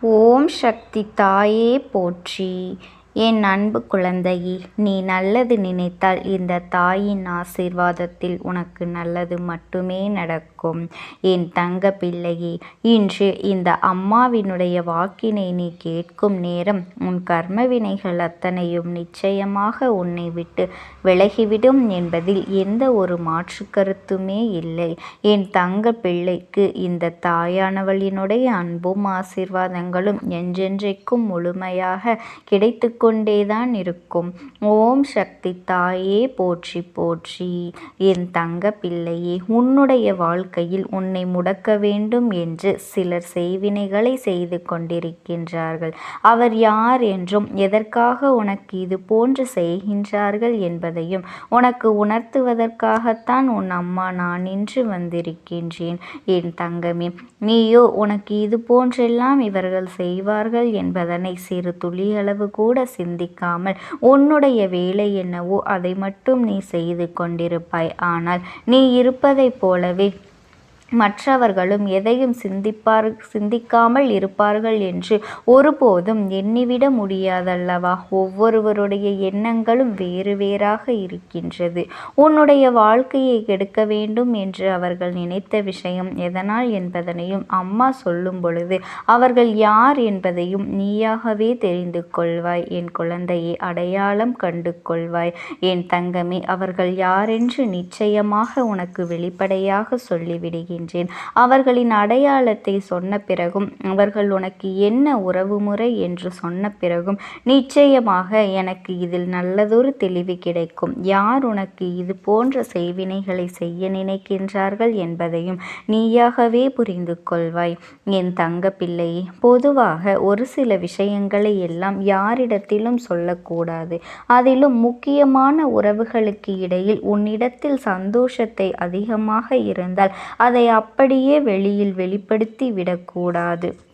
ஓம் சக்தி தாயே போற்றி. என் அன்பு குழந்தையே நீ நல்லது நினைத்தால் இந்த தாயின் ஆசீர்வாதத்தில் உனக்கு நல்லது மட்டுமே நடக்கும். என் தங்க பிள்ளையே இன்று இந்த அம்மாவினுடைய வாக்கினை நீ கேட்கும் நேரம் உன் கர்ம வினைகள் அத்தனையும் நிச்சயமாக உன்னை விட்டு விலகிவிடும் என்பதில் எந்த ஒரு மாற்று கருத்துமே இல்லை. என் தங்க பிள்ளைக்கு இந்த தாயானவளினுடைய அன்பும் ஆசீர்வாதங்களும் என்றென்றைக்கும் முழுமையாக கிடைத்து கொண்டேதான் இருக்கும். ஓம் சக்தி தாயே போற்றி போற்றி. என் தங்க பிள்ளையே உன்னுடைய வாழ்க்கை வாழ்க்கையில் உன்னை முடக்க வேண்டும் என்று சிலர் செய்வினைகளை செய்து கொண்டிருக்கின்றார்கள். அவர் யார் என்றும் எதற்காக உனக்கு இது போன்று செய்கின்றார்கள் என்பதையும் உனக்கு உணர்த்துவதற்காகத்தான் உன் அம்மா நான் இன்று வந்திருக்கின்றேன். என் தங்கமே நீயோ உனக்கு இது போன்றெல்லாம் இவர்கள் செய்வார்கள் என்பதனை சிறு துளியளவு கூட சிந்திக்காமல் உன்னுடைய வேலை என்னவோ அதை மட்டும் நீ செய்து கொண்டிருப்பாய். ஆனால் நீ இருப்பதைப் போலவே மற்றவர்களும் எதையும் சிந்திப்பார் சிந்திக்காமல் இருப்பார்கள் என்று ஒருபோதும் எண்ணிவிட முடியாதல்லவா? ஒவ்வொருவருடைய எண்ணங்களும் வேறு வேறாக இருக்கின்றது. உன்னுடைய வாழ்க்கையை கெடுக்க வேண்டும் என்று அவர்கள் நினைத்த விஷயம் எதனால் என்பதனையும் அம்மா சொல்லும் பொழுது அவர்கள் யார் என்பதையும் நீயாகவே தெரிந்து கொள்வாய். என் குழந்தையை அடையாளம் கண்டு கொள்வாய். என் தங்கமே அவர்கள் யாரென்று நிச்சயமாக உனக்கு வெளிப்படையாக சொல்லிவிடுகிறேன். வருகின்றேன் அவர்களின் அடையாளத்தை சொன்ன பிறகும் அவர்கள் உனக்கு என்ன உறவுமுறை என்று சொன்ன பிறகும் நிச்சயமாக எனக்கு இதில் நல்லதொரு தெளிவு கிடைக்கும். யார் உனக்கு இது போன்ற செய்வினைகளை செய்ய நினைக்கின்றார்கள் என்பதையும் நீயாகவே புரிந்து கொள்வாய். என் தங்க பிள்ளையே பொதுவாக ஒரு சில விஷயங்களை எல்லாம் யாரிடத்திலும் சொல்லக்கூடாது. அதிலும் முக்கியமான உறவுகளுக்கு இடையில் உன்னிடத்தில் சந்தோஷத்தை அதிகமாக இருந்தால் அதை அப்படியே வெளியில் வெளிப்படுத்தி விடக்கூடாது.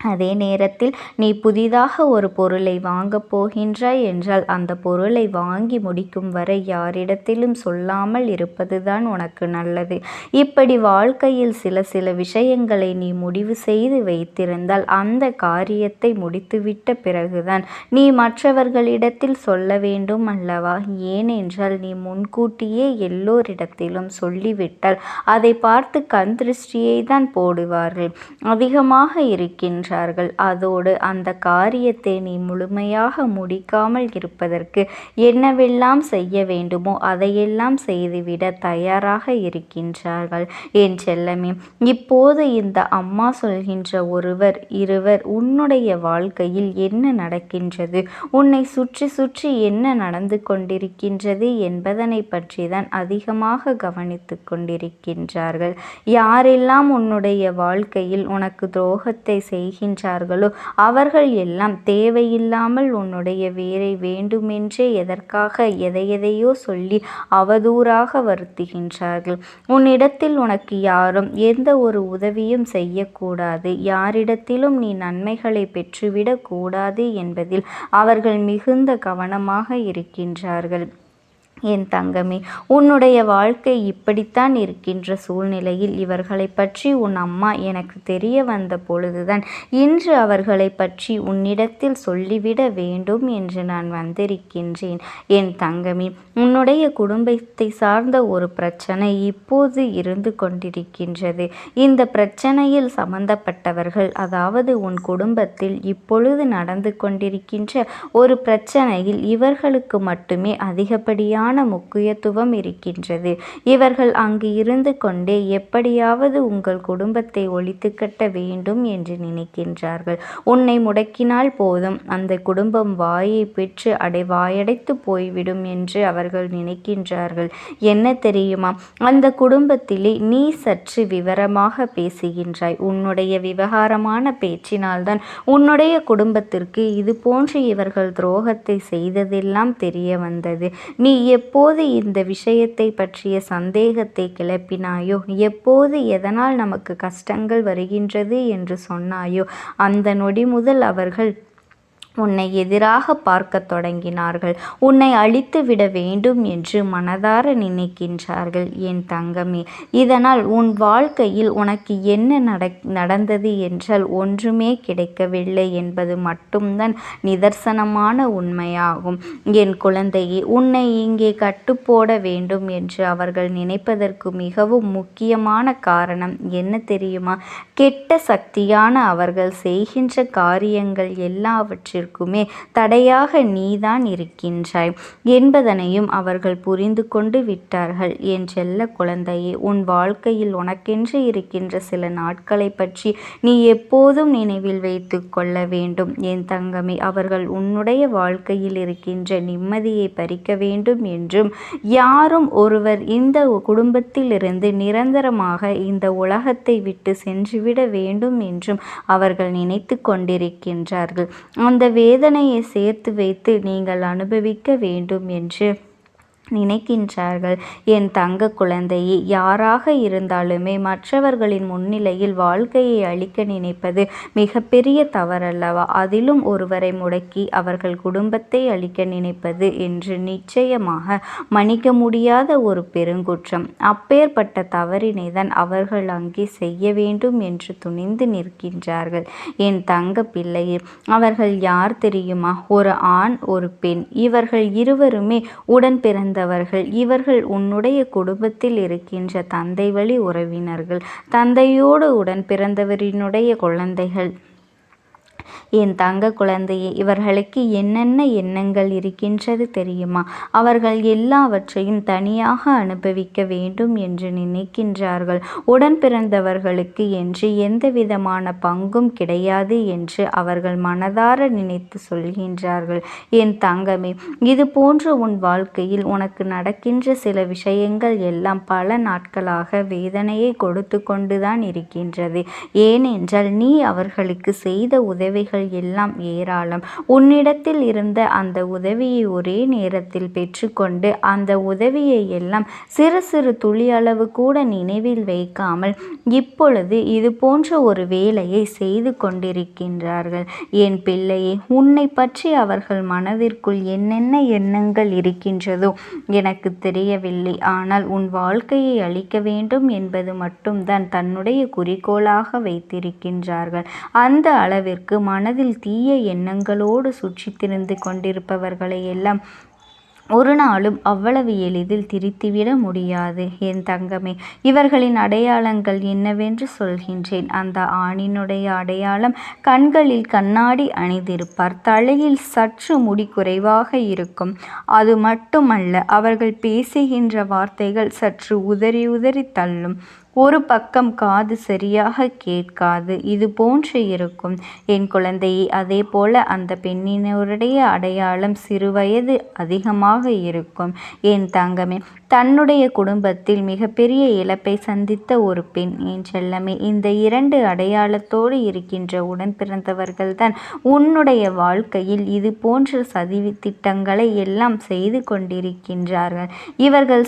அதே நேரத்தில் நீ புதிதாக ஒரு பொருளை வாங்கப் போகின்றாய் என்றால் அந்த பொருளை வாங்கி முடிக்கும் வரை யாரிடத்திலும் சொல்லாமல் இருப்பதுதான் உனக்கு நல்லது. இப்படி வாழ்க்கையில் சில சில விஷயங்களை நீ முடிவு செய்து வைத்திருந்தால் அந்த காரியத்தை முடித்துவிட்ட பிறகுதான் நீ மற்றவர்களிடத்தில் சொல்ல வேண்டும் அல்லவா? ஏனென்றால் நீ முன்கூட்டியே எல்லோரிடத்திலும் சொல்லிவிட்டால் அதை பார்த்து கண் திருஷ்டியை தான் போடுவார்கள். அதிகமாக இருக்கின்ற என்றார்கள் அதோடு அந்த காரியத்தை நீ முழுமையாக முடிக்காமல் இருப்பதற்கு என்னவெல்லாம் செய்ய வேண்டுமோ அதையெல்லாம் செய்துவிட தயாராக இருக்கின்றார்கள். என் செல்லமே இப்போது இந்த அம்மா சொல்கின்ற ஒருவர் இருவர் உன்னுடைய வாழ்க்கையில் என்ன நடக்கின்றது? உன்னை சுற்றி சுற்றி என்ன நடந்து கொண்டிருக்கின்றது என்பதனை பற்றி தான் அதிகமாக கவனித்து கொண்டிருக்கின்றார்கள். யாரெல்லாம் உன்னுடைய வாழ்க்கையில் உனக்கு துரோகத்தை செய்க செய்கின்றார்களோ? அவர்கள் எல்லாம் தேவையில்லாமல் உன்னுடைய வேரை வேண்டுமென்றே எதற்காக எதையெதையோ சொல்லி அவதூறாக வருத்துகின்றார்கள். உன்னிடத்தில் உனக்கு யாரும் எந்த ஒரு உதவியும் செய்யக்கூடாது. யாரிடத்திலும் நீ நன்மைகளை பெற்றுவிடக் கூடாது என்பதில் அவர்கள் மிகுந்த கவனமாக இருக்கின்றார்கள். என் தங்கமே உன்னுடைய வாழ்க்கை இப்படித்தான் இருக்கின்ற சூழ்நிலையில் இவர்களை பற்றி உன் அம்மா எனக்கு தெரிய வந்த பொழுதுதான் இன்று அவர்களை பற்றி உன்னிடத்தில் சொல்லிவிட வேண்டும் என்று நான் வந்திருக்கின்றேன். என் தங்கமே உன்னுடைய குடும்பத்தை சார்ந்த ஒரு பிரச்சனை இப்போது இருந்து கொண்டிருக்கின்றது. இந்த பிரச்சனையில் சம்பந்தப்பட்டவர்கள் அதாவது உன் குடும்பத்தில் இப்பொழுது நடந்து கொண்டிருக்கின்ற ஒரு பிரச்சனையில் இவர்களுக்கு மட்டுமே அதிகப்படியான சரியான முக்கியத்துவம் இருக்கின்றது. இவர்கள் அங்கு இருந்து கொண்டே எப்படியாவது உங்கள் குடும்பத்தை ஒழித்து கட்ட வேண்டும் என்று நினைக்கின்றார்கள். உன்னை முடக்கினால் போதும். அந்த குடும்பம் வாயை பெற்று அடை வாயடைத்து போய்விடும் என்று அவர்கள் நினைக்கின்றார்கள். என்ன தெரியுமா? அந்த குடும்பத்திலே நீ சற்று விவரமாக பேசுகின்றாய். உன்னுடைய விவகாரமான பேச்சினால்தான் உன்னுடைய குடும்பத்திற்கு இது போன்று இவர்கள் துரோகத்தை செய்ததெல்லாம் தெரிய வந்தது. நீ எப்போது இந்த விஷயத்தை பற்றிய சந்தேகத்தை கிளப்பினாயோ? எப்போது எதனால் நமக்கு கஷ்டங்கள் வருகின்றது என்று சொன்னாயோ? அந்த நொடி முதல் அவர்கள் உன்னை எதிராக பார்க்கத் தொடங்கினார்கள். உன்னை அழித்து விட வேண்டும் என்று மனதார நினைக்கின்றார்கள் என் தங்கமே. இதனால் உன் வாழ்க்கையில் உனக்கு என்ன நடந்தது என்றால் ஒன்றுமே கிடைக்கவில்லை என்பது மட்டும்தான் நிதர்சனமான உண்மையாகும். என் குழந்தையே உன்னை இங்கே கட்டுப்போட வேண்டும் என்று அவர்கள் நினைப்பதற்கு மிகவும் முக்கியமான காரணம் என்ன தெரியுமா? கெட்ட சக்தியான அவர்கள் செய்கின்ற காரியங்கள் எல்லாவற்றிற்கும் தடையாக நீதான் இருக்கின்றாய் என்பதனையும் அவர்கள் புரிந்து கொண்டு விட்டார்கள். என் செல்ல குழந்தையே உன் வாழ்க்கையில் உனக்கென்று இருக்கின்ற சில நாட்களை பற்றி நீ எப்போதும் நினைவில் வைத்துக் கொள்ள வேண்டும் என் தங்கமே. அவர்கள் உன்னுடைய வாழ்க்கையில் இருக்கின்ற நிம்மதியை பறிக்க வேண்டும் என்றும் யாரும் ஒருவர் இந்த குடும்பத்திலிருந்து நிரந்தரமாக இந்த உலகத்தை விட்டு சென்றுவிட வேண்டும் என்றும் அவர்கள் நினைத்துக் கொண்டிருக்கின்றார்கள். அந்த வேதனையை சேர்த்து வைத்து நீங்கள் அனுபவிக்க வேண்டும் என்று நினைக்கின்றார்கள். என் தங்க குழந்தையே யாராக இருந்தாலுமே மற்றவர்களின் முன்னிலையில் வாழ்க்கையை அழிக்க நினைப்பது மிகப்பெரிய தவறல்லவா? அதிலும் ஒருவரை முடக்கி அவர்கள் குடும்பத்தை அழிக்க நினைப்பது என்று நிச்சயமாக மன்னிக்க முடியாத ஒரு பெருங்குற்றம். அப்பேற்பட்ட தவறினைதான் அவர்கள் அங்கே செய்ய வேண்டும் என்று துணிந்து நிற்கின்றார்கள். என் தங்க பிள்ளையே அவர்கள் யார் தெரியுமா? ஒரு ஆண் ஒரு பெண். இவர்கள் இருவருமே உடன் பிறந்த பிறந்தவர்கள் இவர்கள் உன்னுடைய குடும்பத்தில் இருக்கின்ற தந்தை வழி உறவினர்கள் தந்தையோடு உடன் பிறந்தவரினுடைய குழந்தைகள். என் தங்க குழந்தையே இவர்களுக்கு என்னென்ன எண்ணங்கள் இருக்கின்றது தெரியுமா? அவர்கள் எல்லாவற்றையும் தனியாக அனுபவிக்க வேண்டும் என்று நினைக்கின்றார்கள். உடன் பிறந்தவர்களுக்கு என்று எந்த விதமான பங்கும் கிடையாது என்று அவர்கள் மனதார நினைத்து சொல்கின்றார்கள். என் தங்கமே இது போன்ற உன் வாழ்க்கையில் உனக்கு நடக்கின்ற சில விஷயங்கள் எல்லாம் பல நாட்களாக வேதனையை கொடுத்து கொண்டுதான் இருக்கின்றது. ஏனென்றால் நீ அவர்களுக்கு செய்த உதவி உதவிகள் எல்லாம் ஏராளம். உன்னிடத்தில் இருந்த அந்த உதவியை ஒரே நேரத்தில் பெற்றுக்கொண்டு அந்த உதவியை எல்லாம் சிறு சிறு துளி அளவு கூட நினைவில் வைக்காமல் இப்பொழுது இது போன்ற ஒரு வேலையை செய்து கொண்டிருக்கின்றார்கள். என் பிள்ளையே உன்னை பற்றி அவர்கள் மனதிற்குள் என்னென்ன எண்ணங்கள் இருக்கின்றதோ எனக்கு தெரியவில்லை. ஆனால் உன் வாழ்க்கையை அளிக்க வேண்டும் என்பது மட்டும்தான் தன்னுடைய குறிக்கோளாக வைத்திருக்கின்றார்கள். அந்த அளவிற்கு மனதில் தீய எண்ணங்களோடு சுற்றி திரிந்து கொண்டிருப்பவர்களை எல்லாம் ஒரு நாளும் அவ்வளவு எளிதில் திரித்துவிட முடியாது. என் தங்கமே இவர்களின் அடையாளங்கள் என்னவென்று சொல்கின்றேன். அந்த ஆணினுடைய அடையாளம் கண்களில் கண்ணாடி அணிந்திருப்பார். தலையில் சற்று முடி குறைவாக இருக்கும். அது மட்டுமல்ல அவர்கள் பேசுகின்ற வார்த்தைகள் சற்று உதறி உதறி தள்ளும். ஒரு பக்கம் காது சரியாக கேட்காது இது போன்று இருக்கும். என் குழந்தையை அதே போல அந்த பெண்ணினுடைய அடையாளம் சிறுவயது அதிகமாக இருக்கும். என் தங்கமே தன்னுடைய குடும்பத்தில் மிகப்பெரிய இழப்பை சந்தித்த ஒரு பெண். என் செல்லமே இந்த இரண்டு அடையாளத்தோடு இருக்கின்ற உடன் பிறந்தவர்கள்தான் உன்னுடைய வாழ்க்கையில் இது போன்ற சதி திட்டங்களை எல்லாம் செய்து கொண்டிருக்கின்றார்கள். இவர்கள்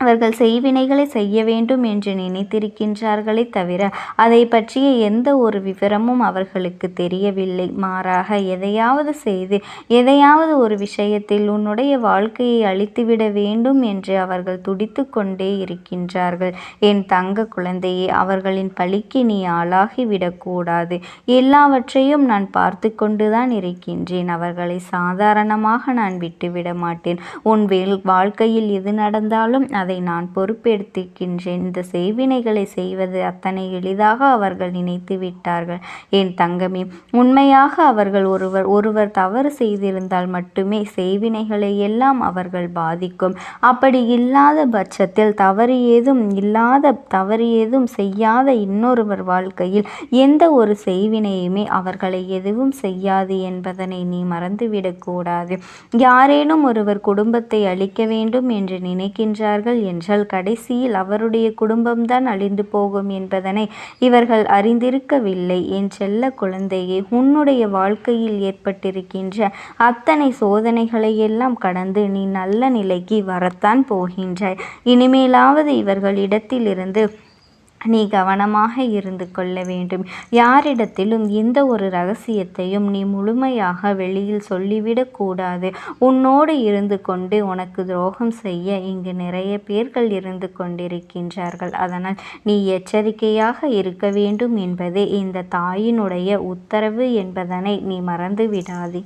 அவர்கள் செய்வினைகளை செய்ய வேண்டும் என்று நினைத்திருக்கின்றார்களே தவிர அதை பற்றிய எந்த ஒரு விவரமும் அவர்களுக்கு தெரியவில்லை. மாறாக எதையாவது செய்து எதையாவது ஒரு விஷயத்தில் உன்னுடைய வாழ்க்கையை அழித்துவிட வேண்டும் என்று அவர்கள் துடித்து கொண்டே இருக்கின்றார்கள். என் தங்க குழந்தையே அவர்களின் பழிக்கு நீ ஆளாகி விடக்கூடாது எல்லாவற்றையும் நான் பார்த்து கொண்டுதான் இருக்கின்றேன். அவர்களை சாதாரணமாக நான் விட்டுவிட மாட்டேன். உன் வாழ்க்கையில் எது நடந்தாலும் அதை அதை நான் பொறுப்பெடுத்திருக்கின்றேன் இந்த செய்வினைகளை செய்வது அத்தனை எளிதாக அவர்கள் நினைத்து விட்டார்கள். என் தங்கமே உண்மையாக அவர்கள் ஒருவர் ஒருவர் தவறு செய்திருந்தால் மட்டுமே செய்வினைகளை எல்லாம் அவர்கள் பாதிக்கும். அப்படி இல்லாத பட்சத்தில் தவறு ஏதும் இல்லாத தவறு ஏதும் செய்யாத இன்னொருவர் வாழ்க்கையில் எந்த ஒரு செய்வினையுமே அவர்களை எதுவும் செய்யாது என்பதனை நீ மறந்துவிடக்கூடாது. யாரேனும் ஒருவர் குடும்பத்தை அழிக்க வேண்டும் என்று நினைக்கின்றார்கள் என்றால் கடைசியில் அவருடைய குடும்பம்தான் அழிந்து போகும் என்பதனை இவர்கள் அறிந்திருக்கவில்லை. என் செல்ல குழந்தையே உன்னுடைய வாழ்க்கையில் ஏற்பட்டிருக்கின்ற அத்தனை சோதனைகளை எல்லாம் கடந்து நீ நல்ல நிலைக்கு வரத்தான் போகின்றாய். இனிமேலாவது இவர்களிடத்திலிருந்து நீ கவனமாக இருந்து கொள்ள வேண்டும். யாரிடத்திலும் எந்த ஒரு ரகசியத்தையும் நீ முழுமையாக வெளியில் சொல்லிவிடக்கூடாது உன்னோடு இருந்து கொண்டு உனக்கு துரோகம் செய்ய இங்கு நிறைய பேர்கள் இருந்து கொண்டிருக்கின்றார்கள். அதனால் நீ எச்சரிக்கையாக இருக்க வேண்டும் என்பதே இந்த தாயினுடைய உத்தரவு என்பதனை நீ மறந்து விடாதே